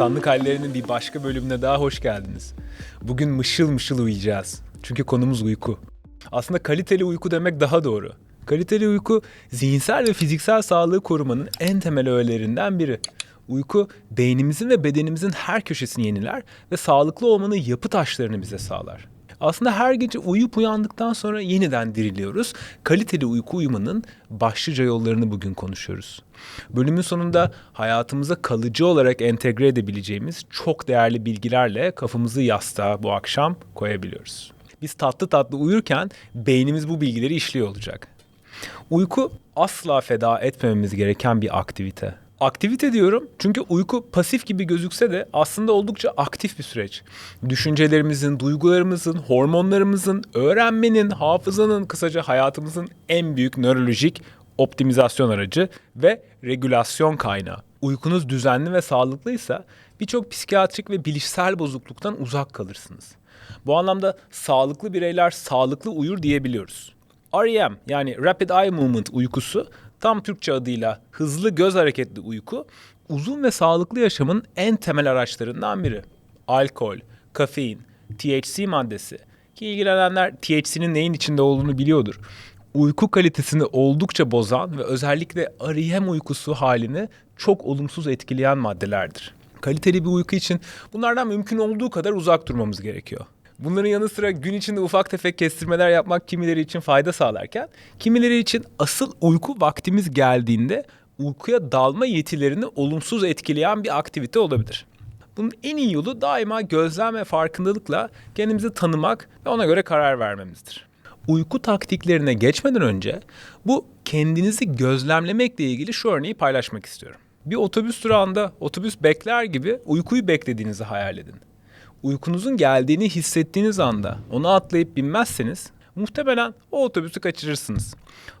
İnsanlık hallerinin bir başka bölümüne daha hoş geldiniz. Bugün mışıl mışıl uyuyacağız. Çünkü konumuz uyku. Aslında kaliteli uyku demek daha doğru. Kaliteli uyku zihinsel ve fiziksel sağlığı korumanın en temel öğelerinden biri. Uyku beynimizin ve bedenimizin her köşesini yeniler ve sağlıklı olmanın yapı taşlarını bize sağlar. Aslında her gece uyuyup uyandıktan sonra yeniden diriliyoruz. Kaliteli uyku uyumanın başlıca yollarını bugün konuşuyoruz. Bölümün sonunda hayatımıza kalıcı olarak entegre edebileceğimiz çok değerli bilgilerle kafamızı yastığa bu akşam koyabiliyoruz. Biz tatlı tatlı uyurken beynimiz bu bilgileri işliyor olacak. Uyku asla feda etmememiz gereken bir aktivite. Aktivite diyorum çünkü uyku pasif gibi gözükse de aslında oldukça aktif bir süreç. Düşüncelerimizin, duygularımızın, hormonlarımızın, öğrenmenin, hafızanın, kısaca hayatımızın en büyük nörolojik optimizasyon aracı ve regülasyon kaynağı. Uykunuz düzenli ve sağlıklıysa birçok psikiyatrik ve bilişsel bozukluktan uzak kalırsınız. Bu anlamda sağlıklı bireyler sağlıklı uyur diyebiliyoruz. REM yani Rapid Eye Movement uykusu tam Türkçe adıyla hızlı göz hareketli uyku uzun ve sağlıklı yaşamın en temel araçlarından biri. Alkol, kafein, THC maddesi ki ilgilenenler THC'nin neyin içinde olduğunu biliyordur. Uyku kalitesini oldukça bozan ve özellikle REM uykusu halini çok olumsuz etkileyen maddelerdir. Kaliteli bir uyku için bunlardan mümkün olduğu kadar uzak durmamız gerekiyor. Bunların yanı sıra gün içinde ufak tefek kestirmeler yapmak kimileri için fayda sağlarken, kimileri için asıl uyku vaktimiz geldiğinde uykuya dalma yetilerini olumsuz etkileyen bir aktivite olabilir. Bunun en iyi yolu daima gözlem ve farkındalıkla kendimizi tanımak ve ona göre karar vermemizdir. Uyku taktiklerine geçmeden önce bu kendinizi gözlemlemekle ilgili şu örneği paylaşmak istiyorum. Bir otobüs durağında otobüs bekler gibi uykuyu beklediğinizi hayal edin uykunuzun geldiğini hissettiğiniz anda onu atlayıp binmezseniz muhtemelen o otobüsü kaçırırsınız.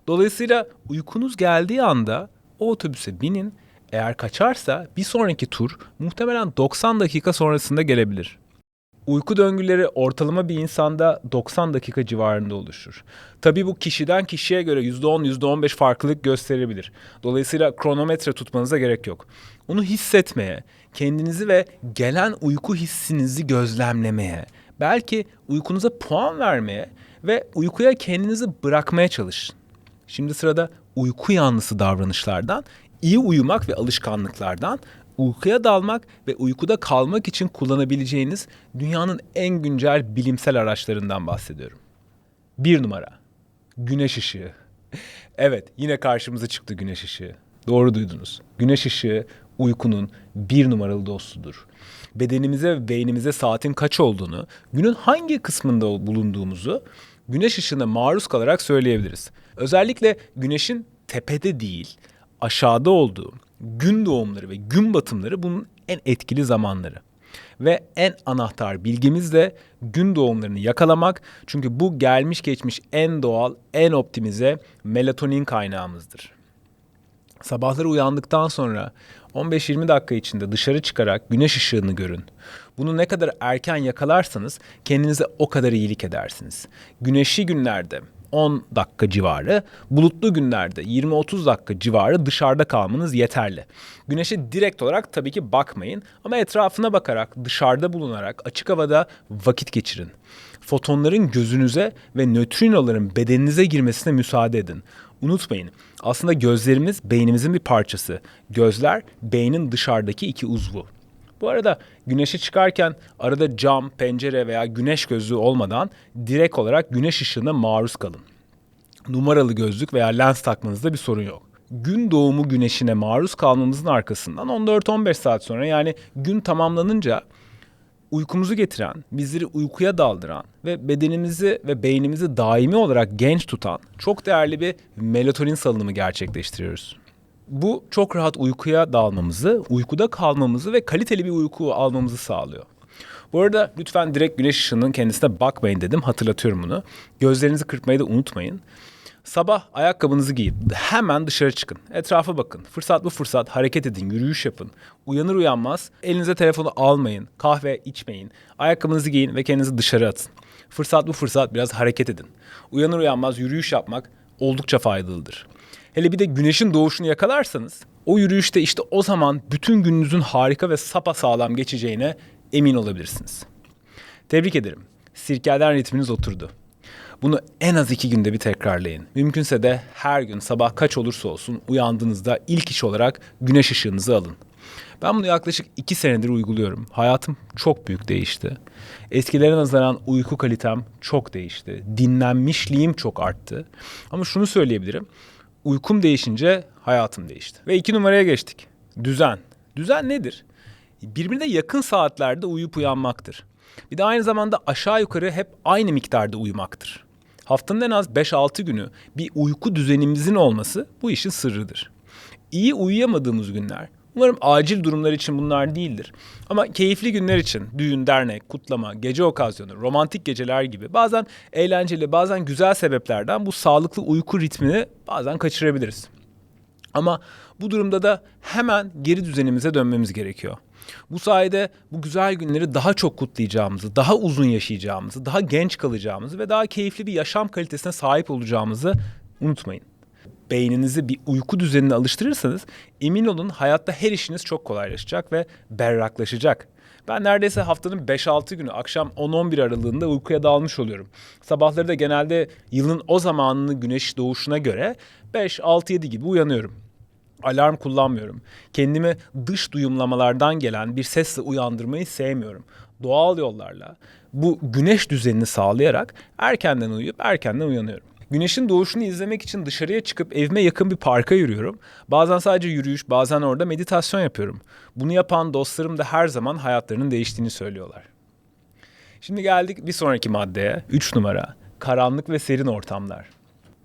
Dolayısıyla uykunuz geldiği anda o otobüse binin. Eğer kaçarsa bir sonraki tur muhtemelen 90 dakika sonrasında gelebilir. Uyku döngüleri ortalama bir insanda 90 dakika civarında oluşur. Tabii bu kişiden kişiye göre %10, %15 farklılık gösterebilir. Dolayısıyla kronometre tutmanıza gerek yok. Onu hissetmeye, kendinizi ve gelen uyku hissinizi gözlemlemeye, belki uykunuza puan vermeye ve uykuya kendinizi bırakmaya çalışın. Şimdi sırada uyku yanlısı davranışlardan, iyi uyumak ve alışkanlıklardan, uykuya dalmak ve uykuda kalmak için kullanabileceğiniz dünyanın en güncel bilimsel araçlarından bahsediyorum. Bir numara, güneş ışığı. Evet, yine karşımıza çıktı güneş ışığı. Doğru duydunuz. Güneş ışığı uykunun bir numaralı dostudur. Bedenimize ve beynimize saatin kaç olduğunu, günün hangi kısmında bulunduğumuzu güneş ışığına maruz kalarak söyleyebiliriz. Özellikle güneşin tepede değil, aşağıda olduğu gün doğumları ve gün batımları bunun en etkili zamanları. Ve en anahtar bilgimiz de gün doğumlarını yakalamak. Çünkü bu gelmiş geçmiş en doğal, en optimize melatonin kaynağımızdır. Sabahları uyandıktan sonra 15-20 dakika içinde dışarı çıkarak güneş ışığını görün. Bunu ne kadar erken yakalarsanız kendinize o kadar iyilik edersiniz. Güneşli günlerde 10 dakika civarı, bulutlu günlerde 20-30 dakika civarı dışarıda kalmanız yeterli. Güneşe direkt olarak tabii ki bakmayın ama etrafına bakarak, dışarıda bulunarak açık havada vakit geçirin. Fotonların gözünüze ve nötrinoların bedeninize girmesine müsaade edin. Unutmayın, aslında gözlerimiz beynimizin bir parçası. Gözler beynin dışarıdaki iki uzvu. Bu arada güneşe çıkarken arada cam, pencere veya güneş gözlüğü olmadan direkt olarak güneş ışığına maruz kalın. Numaralı gözlük veya lens takmanızda bir sorun yok. Gün doğumu güneşine maruz kalmamızın arkasından 14-15 saat sonra yani gün tamamlanınca uykumuzu getiren, bizleri uykuya daldıran ve bedenimizi ve beynimizi daimi olarak genç tutan çok değerli bir melatonin salınımı gerçekleştiriyoruz. Bu çok rahat uykuya dalmamızı, uykuda kalmamızı ve kaliteli bir uyku almamızı sağlıyor. Bu arada lütfen direkt güneş ışığının kendisine bakmayın dedim. Hatırlatıyorum bunu. Gözlerinizi kırpmayı da unutmayın. Sabah ayakkabınızı giyin. Hemen dışarı çıkın. Etrafa bakın. Fırsat bu fırsat hareket edin, yürüyüş yapın. Uyanır uyanmaz elinize telefonu almayın, kahve içmeyin. Ayakkabınızı giyin ve kendinizi dışarı atın. Fırsat bu fırsat biraz hareket edin. Uyanır uyanmaz yürüyüş yapmak oldukça faydalıdır. Hele bir de güneşin doğuşunu yakalarsanız o yürüyüşte işte o zaman bütün gününüzün harika ve sapasağlam geçeceğine emin olabilirsiniz. Tebrik ederim. Sirkelden ritminiz oturdu. Bunu en az iki günde bir tekrarlayın. Mümkünse de her gün sabah kaç olursa olsun uyandığınızda ilk iş olarak güneş ışığınızı alın. Ben bunu yaklaşık iki senedir uyguluyorum. Hayatım çok büyük değişti. Eskilere nazaran uyku kalitem çok değişti. Dinlenmişliğim çok arttı. Ama şunu söyleyebilirim. Uykum değişince hayatım değişti. Ve iki numaraya geçtik. Düzen. Düzen nedir? Birbirine yakın saatlerde uyuyup uyanmaktır. Bir de aynı zamanda aşağı yukarı hep aynı miktarda uyumaktır. Haftanın en az 5-6 günü bir uyku düzenimizin olması bu işin sırrıdır. İyi uyuyamadığımız günler, umarım acil durumlar için bunlar değildir. Ama keyifli günler için düğün, dernek, kutlama, gece okazyonu, romantik geceler gibi bazen eğlenceli, bazen güzel sebeplerden bu sağlıklı uyku ritmini bazen kaçırabiliriz. Ama bu durumda da hemen geri düzenimize dönmemiz gerekiyor. Bu sayede bu güzel günleri daha çok kutlayacağımızı, daha uzun yaşayacağımızı, daha genç kalacağımızı ve daha keyifli bir yaşam kalitesine sahip olacağımızı unutmayın. Beyninizi bir uyku düzenine alıştırırsanız emin olun hayatta her işiniz çok kolaylaşacak ve berraklaşacak. Ben neredeyse haftanın 5-6 günü akşam 10-11 aralığında uykuya dalmış oluyorum. Sabahları da genelde yılın o zamanını güneş doğuşuna göre 5-6-7 gibi uyanıyorum alarm kullanmıyorum. Kendimi dış duyumlamalardan gelen bir sesle uyandırmayı sevmiyorum. Doğal yollarla bu güneş düzenini sağlayarak erkenden uyuyup erkenden uyanıyorum. Güneşin doğuşunu izlemek için dışarıya çıkıp evime yakın bir parka yürüyorum. Bazen sadece yürüyüş, bazen orada meditasyon yapıyorum. Bunu yapan dostlarım da her zaman hayatlarının değiştiğini söylüyorlar. Şimdi geldik bir sonraki maddeye. 3 numara. Karanlık ve serin ortamlar.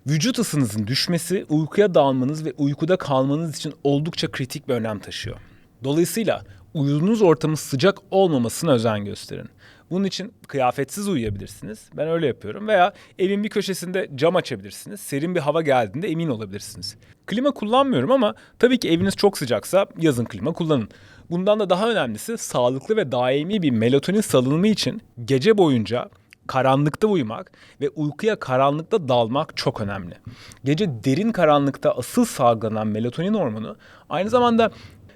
Vücut ısınızın düşmesi uykuya dalmanız ve uykuda kalmanız için oldukça kritik bir önem taşıyor. Dolayısıyla uyuduğunuz ortamın sıcak olmamasına özen gösterin. Bunun için kıyafetsiz uyuyabilirsiniz. Ben öyle yapıyorum. Veya evin bir köşesinde cam açabilirsiniz. Serin bir hava geldiğinde emin olabilirsiniz. Klima kullanmıyorum ama tabii ki eviniz çok sıcaksa yazın klima kullanın. Bundan da daha önemlisi sağlıklı ve daimi bir melatonin salınımı için gece boyunca karanlıkta uyumak ve uykuya karanlıkta dalmak çok önemli. Gece derin karanlıkta asıl salgılanan melatonin hormonu aynı zamanda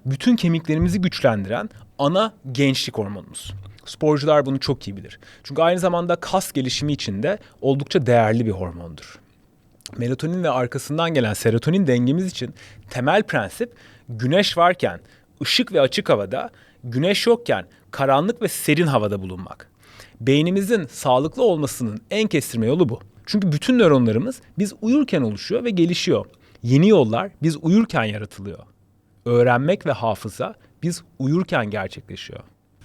bütün kemiklerimizi güçlendiren ana gençlik hormonumuz. Sporcular bunu çok iyi bilir. Çünkü aynı zamanda kas gelişimi için de oldukça değerli bir hormondur. Melatonin ve arkasından gelen serotonin dengemiz için temel prensip güneş varken ışık ve açık havada, güneş yokken karanlık ve serin havada bulunmak. Beynimizin sağlıklı olmasının en kestirme yolu bu. Çünkü bütün nöronlarımız biz uyurken oluşuyor ve gelişiyor. Yeni yollar biz uyurken yaratılıyor. Öğrenmek ve hafıza biz uyurken gerçekleşiyor.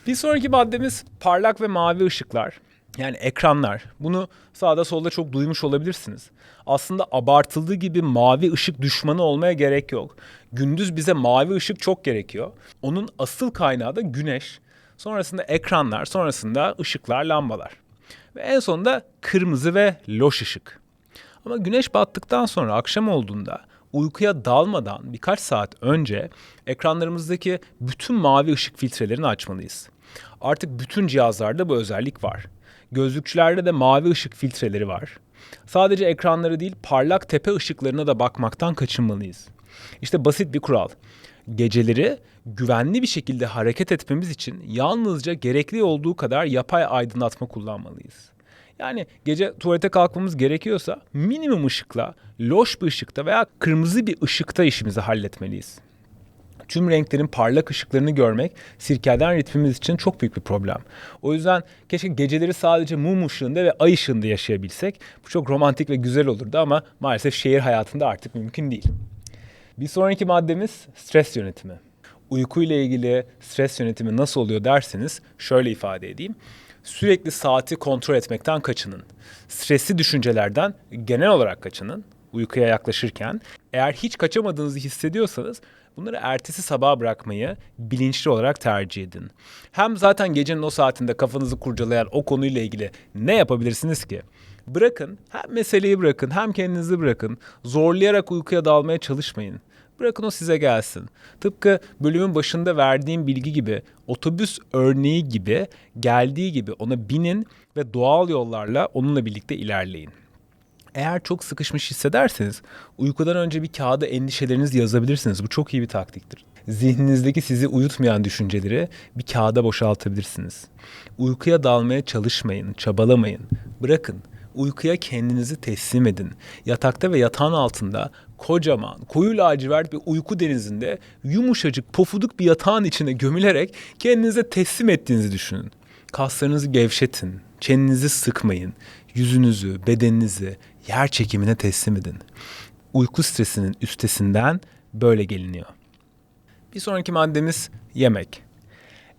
Bir sonraki maddemiz parlak ve mavi ışıklar. Yani ekranlar. Bunu sağda solda çok duymuş olabilirsiniz. Aslında abartıldığı gibi mavi ışık düşmanı olmaya gerek yok. Gündüz bize mavi ışık çok gerekiyor. Onun asıl kaynağı da güneş. Sonrasında ekranlar, sonrasında ışıklar, lambalar. Ve en sonunda kırmızı ve loş ışık. Ama güneş battıktan sonra akşam olduğunda uykuya dalmadan birkaç saat önce ekranlarımızdaki bütün mavi ışık filtrelerini açmalıyız. Artık bütün cihazlarda bu özellik var. Gözlükçülerde de mavi ışık filtreleri var. Sadece ekranları değil parlak tepe ışıklarına da bakmaktan kaçınmalıyız. İşte basit bir kural geceleri güvenli bir şekilde hareket etmemiz için yalnızca gerekli olduğu kadar yapay aydınlatma kullanmalıyız. Yani gece tuvalete kalkmamız gerekiyorsa minimum ışıkla, loş bir ışıkta veya kırmızı bir ışıkta işimizi halletmeliyiz. Tüm renklerin parlak ışıklarını görmek sirkeden ritmimiz için çok büyük bir problem. O yüzden keşke geceleri sadece mum ışığında ve ay ışığında yaşayabilsek. Bu çok romantik ve güzel olurdu ama maalesef şehir hayatında artık mümkün değil. Bir sonraki maddemiz stres yönetimi. Uyku ile ilgili stres yönetimi nasıl oluyor derseniz şöyle ifade edeyim. Sürekli saati kontrol etmekten kaçının. Stresli düşüncelerden genel olarak kaçının uykuya yaklaşırken. Eğer hiç kaçamadığınızı hissediyorsanız bunları ertesi sabaha bırakmayı bilinçli olarak tercih edin. Hem zaten gecenin o saatinde kafanızı kurcalayan o konuyla ilgili ne yapabilirsiniz ki? Bırakın, hem meseleyi bırakın, hem kendinizi bırakın. Zorlayarak uykuya dalmaya çalışmayın. Bırakın o size gelsin. Tıpkı bölümün başında verdiğim bilgi gibi, otobüs örneği gibi, geldiği gibi ona binin ve doğal yollarla onunla birlikte ilerleyin. Eğer çok sıkışmış hissederseniz uykudan önce bir kağıda endişelerinizi yazabilirsiniz. Bu çok iyi bir taktiktir. Zihninizdeki sizi uyutmayan düşünceleri bir kağıda boşaltabilirsiniz. Uykuya dalmaya çalışmayın, çabalamayın. Bırakın. Uykuya kendinizi teslim edin. Yatakta ve yatağın altında kocaman, koyu lacivert bir uyku denizinde yumuşacık, pofuduk bir yatağın içine gömülerek kendinize teslim ettiğinizi düşünün. Kaslarınızı gevşetin, çenenizi sıkmayın, yüzünüzü, bedeninizi yer çekimine teslim edin. Uyku stresinin üstesinden böyle geliniyor. Bir sonraki maddemiz yemek.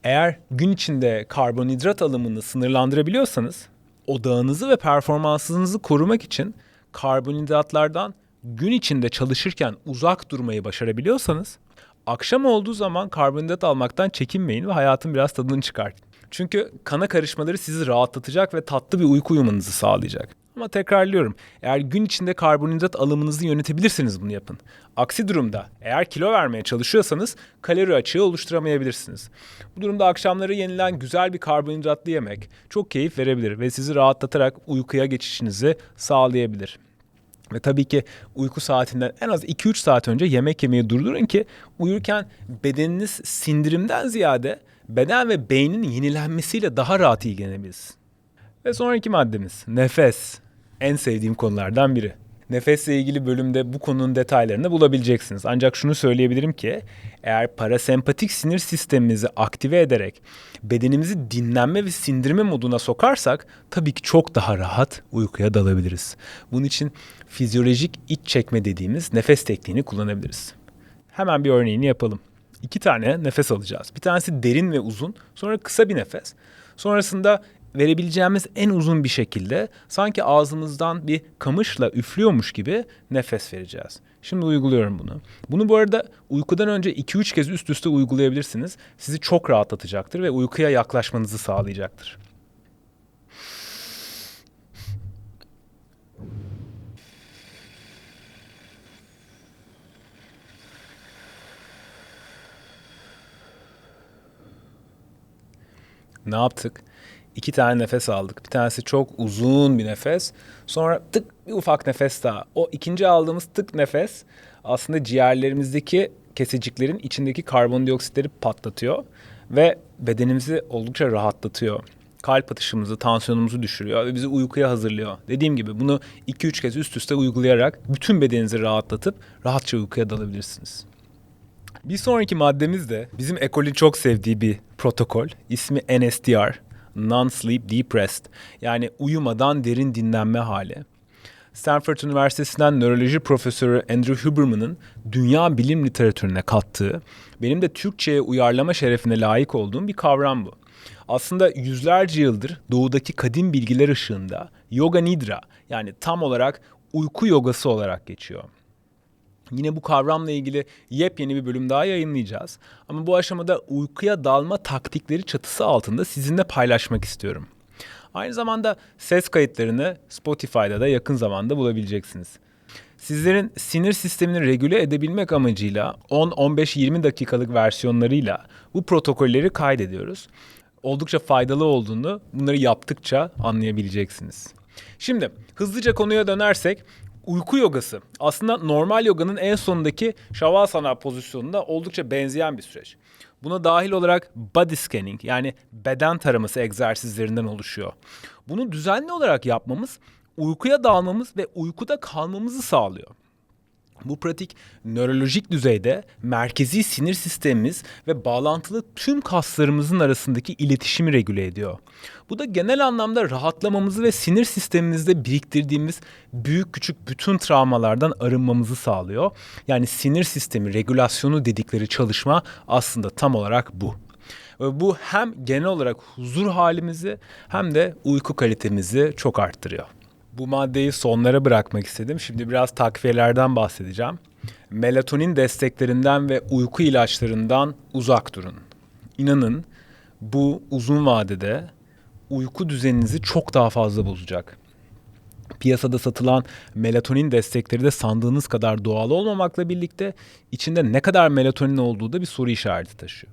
Eğer gün içinde karbonhidrat alımını sınırlandırabiliyorsanız odağınızı ve performansınızı korumak için karbonhidratlardan gün içinde çalışırken uzak durmayı başarabiliyorsanız akşam olduğu zaman karbonhidrat almaktan çekinmeyin ve hayatın biraz tadını çıkartın. Çünkü kana karışmaları sizi rahatlatacak ve tatlı bir uyku uyumanızı sağlayacak. Ama tekrarlıyorum. Eğer gün içinde karbonhidrat alımınızı yönetebilirsiniz bunu yapın. Aksi durumda eğer kilo vermeye çalışıyorsanız kalori açığı oluşturamayabilirsiniz. Bu durumda akşamları yenilen güzel bir karbonhidratlı yemek çok keyif verebilir ve sizi rahatlatarak uykuya geçişinizi sağlayabilir. Ve tabii ki uyku saatinden en az 2-3 saat önce yemek yemeyi durdurun ki uyurken bedeniniz sindirimden ziyade beden ve beynin yenilenmesiyle daha rahat ilgilenebiliriz. Ve sonraki maddemiz nefes. En sevdiğim konulardan biri. Nefesle ilgili bölümde bu konunun detaylarını bulabileceksiniz. Ancak şunu söyleyebilirim ki eğer parasempatik sinir sistemimizi aktive ederek bedenimizi dinlenme ve sindirme moduna sokarsak tabii ki çok daha rahat uykuya dalabiliriz. Bunun için fizyolojik iç çekme dediğimiz nefes tekniğini kullanabiliriz. Hemen bir örneğini yapalım. İki tane nefes alacağız. Bir tanesi derin ve uzun, sonra kısa bir nefes. Sonrasında verebileceğimiz en uzun bir şekilde sanki ağzımızdan bir kamışla üflüyormuş gibi nefes vereceğiz. Şimdi uyguluyorum bunu. Bunu bu arada uykudan önce 2-3 kez üst üste uygulayabilirsiniz. Sizi çok rahatlatacaktır ve uykuya yaklaşmanızı sağlayacaktır. Ne yaptık? İki tane nefes aldık. Bir tanesi çok uzun bir nefes. Sonra tık bir ufak nefes daha. O ikinci aldığımız tık nefes aslında ciğerlerimizdeki keseciklerin içindeki karbondioksitleri patlatıyor ve bedenimizi oldukça rahatlatıyor. Kalp atışımızı, tansiyonumuzu düşürüyor ve bizi uykuya hazırlıyor. Dediğim gibi bunu 2-3 kez üst üste uygulayarak bütün bedeninizi rahatlatıp rahatça uykuya dalabilirsiniz. Bir sonraki maddemiz de bizim ekolün çok sevdiği bir protokol. İsmi NSDR. Non-Sleep Deep Rest. Yani uyumadan derin dinlenme hali. Stanford Üniversitesi'nden nöroloji profesörü Andrew Huberman'ın dünya bilim literatürüne kattığı, benim de Türkçe'ye uyarlama şerefine layık olduğum bir kavram bu. Aslında yüzlerce yıldır doğudaki kadim bilgiler ışığında Yoga Nidra yani tam olarak uyku yogası olarak geçiyor. Yine bu kavramla ilgili yepyeni bir bölüm daha yayınlayacağız. Ama bu aşamada uykuya dalma taktikleri çatısı altında sizinle paylaşmak istiyorum. Aynı zamanda ses kayıtlarını Spotify'da da yakın zamanda bulabileceksiniz. Sizlerin sinir sistemini regüle edebilmek amacıyla 10-15-20 dakikalık versiyonlarıyla bu protokolleri kaydediyoruz. Oldukça faydalı olduğunu bunları yaptıkça anlayabileceksiniz. Şimdi hızlıca konuya dönersek uyku yogası aslında normal yoganın en sonundaki Shavasana pozisyonunda oldukça benzeyen bir süreç. Buna dahil olarak body scanning yani beden taraması egzersizlerinden oluşuyor. Bunu düzenli olarak yapmamız uykuya dalmamız ve uykuda kalmamızı sağlıyor. Bu pratik nörolojik düzeyde merkezi sinir sistemimiz ve bağlantılı tüm kaslarımızın arasındaki iletişimi regüle ediyor. Bu da genel anlamda rahatlamamızı ve sinir sistemimizde biriktirdiğimiz büyük küçük bütün travmalardan arınmamızı sağlıyor. Yani sinir sistemi regülasyonu dedikleri çalışma aslında tam olarak bu. Ve bu hem genel olarak huzur halimizi hem de uyku kalitemizi çok arttırıyor. Bu maddeyi sonlara bırakmak istedim. Şimdi biraz takviyelerden bahsedeceğim. Melatonin desteklerinden ve uyku ilaçlarından uzak durun. İnanın bu uzun vadede uyku düzeninizi çok daha fazla bozacak. Piyasada satılan melatonin destekleri de sandığınız kadar doğal olmamakla birlikte içinde ne kadar melatonin olduğu da bir soru işareti taşıyor.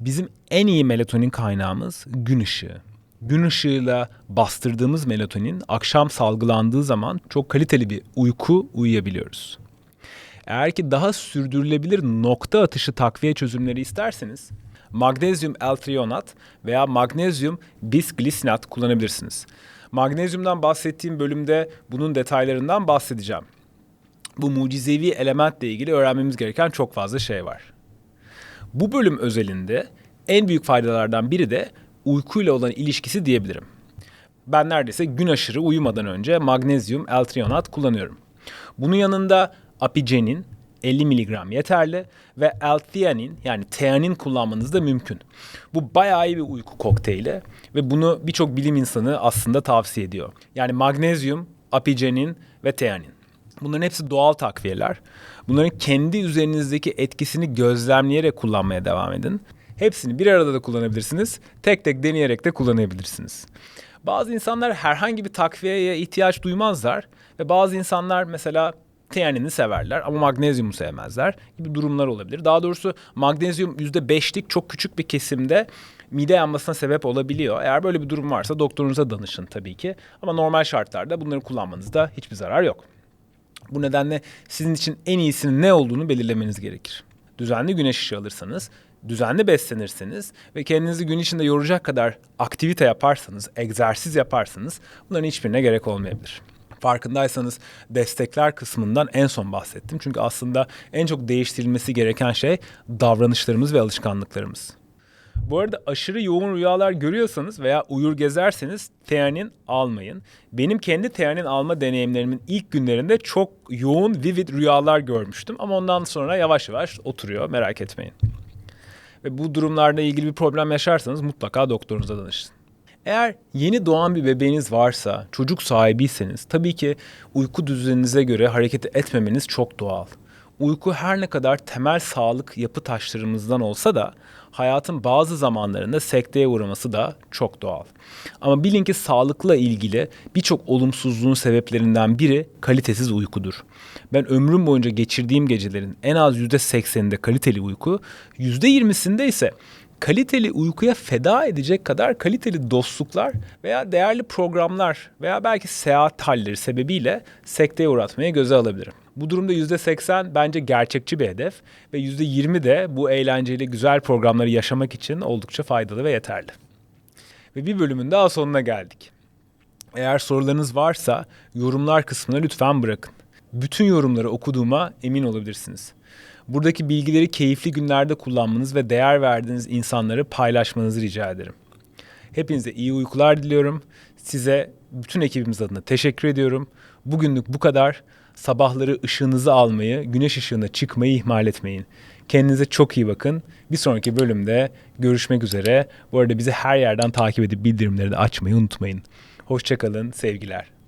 Bizim en iyi melatonin kaynağımız gün ışığı. Gün ışığıyla bastırdığımız melatonin akşam salgılandığı zaman çok kaliteli bir uyku uyuyabiliyoruz. Eğer ki daha sürdürülebilir nokta atışı takviye çözümleri isterseniz magnezyum L-trionat veya magnezyum bisglisinat kullanabilirsiniz. Magnezyumdan bahsettiğim bölümde bunun detaylarından bahsedeceğim. Bu mucizevi elementle ilgili öğrenmemiz gereken çok fazla şey var. Bu bölüm özelinde en büyük faydalardan biri de uykuyla olan ilişkisi diyebilirim. Ben neredeyse gün aşırı uyumadan önce magnezyum L-trionat kullanıyorum. Bunun yanında apigenin 50 mg yeterli ve L-theanin yani teanin kullanmanız da mümkün. Bu bayağı iyi bir uyku kokteyli ve bunu birçok bilim insanı aslında tavsiye ediyor. Yani magnezyum, apigenin ve teanin. Bunların hepsi doğal takviyeler. Bunların kendi üzerinizdeki etkisini gözlemleyerek kullanmaya devam edin. Hepsini bir arada da kullanabilirsiniz. Tek tek deneyerek de kullanabilirsiniz. Bazı insanlar herhangi bir takviyeye ihtiyaç duymazlar ve bazı insanlar mesela tiyanini severler ama magnezyumu sevmezler gibi durumlar olabilir. Daha doğrusu magnezyum %5'lik çok küçük bir kesimde mide yanmasına sebep olabiliyor. Eğer böyle bir durum varsa doktorunuza danışın tabii ki. Ama normal şartlarda bunları kullanmanızda hiçbir zarar yok. Bu nedenle sizin için en iyisinin ne olduğunu belirlemeniz gerekir. Düzenli güneş ışığı alırsanız, düzenli beslenirseniz ve kendinizi gün içinde yoracak kadar aktivite yaparsanız, egzersiz yaparsanız bunların hiçbirine gerek olmayabilir. Farkındaysanız destekler kısmından en son bahsettim. Çünkü aslında en çok değiştirilmesi gereken şey davranışlarımız ve alışkanlıklarımız. Bu arada aşırı yoğun rüyalar görüyorsanız veya uyur gezerseniz teanin almayın. Benim kendi teanin alma deneyimlerimin ilk günlerinde çok yoğun, vivid rüyalar görmüştüm. Ama ondan sonra yavaş yavaş oturuyor merak etmeyin. Ve bu durumlarda ilgili bir problem yaşarsanız mutlaka doktorunuza danışın. Eğer yeni doğan bir bebeğiniz varsa, çocuk sahibiyseniz tabii ki uyku düzeninize göre hareket etmemeniz çok doğal. Uyku her ne kadar temel sağlık yapı taşlarımızdan olsa da hayatın bazı zamanlarında sekteye uğraması da çok doğal. Ama bilin ki sağlıkla ilgili birçok olumsuzluğun sebeplerinden biri kalitesiz uykudur. Ben ömrüm boyunca geçirdiğim gecelerin en az %80'inde kaliteli uyku, %20'sinde ise kaliteli uykuya feda edecek kadar kaliteli dostluklar veya değerli programlar veya belki seyahat halleri sebebiyle sekteye uğratmaya göze alabilirim. Bu durumda %80 bence gerçekçi bir hedef ve %20 de bu eğlenceli güzel programları yaşamak için oldukça faydalı ve yeterli. Ve bir bölümün daha sonuna geldik. Eğer sorularınız varsa yorumlar kısmına lütfen bırakın. Bütün yorumları okuduğuma emin olabilirsiniz. Buradaki bilgileri keyifli günlerde kullanmanız ve değer verdiğiniz insanları paylaşmanızı rica ederim. Hepinize iyi uykular diliyorum. Size bütün ekibimiz adına teşekkür ediyorum. Bugünlük bu kadar. Sabahları ışığınızı almayı, güneş ışığına çıkmayı ihmal etmeyin. Kendinize çok iyi bakın. Bir sonraki bölümde görüşmek üzere. Bu arada bizi her yerden takip edip bildirimleri de açmayı unutmayın. Hoşçakalın, sevgiler.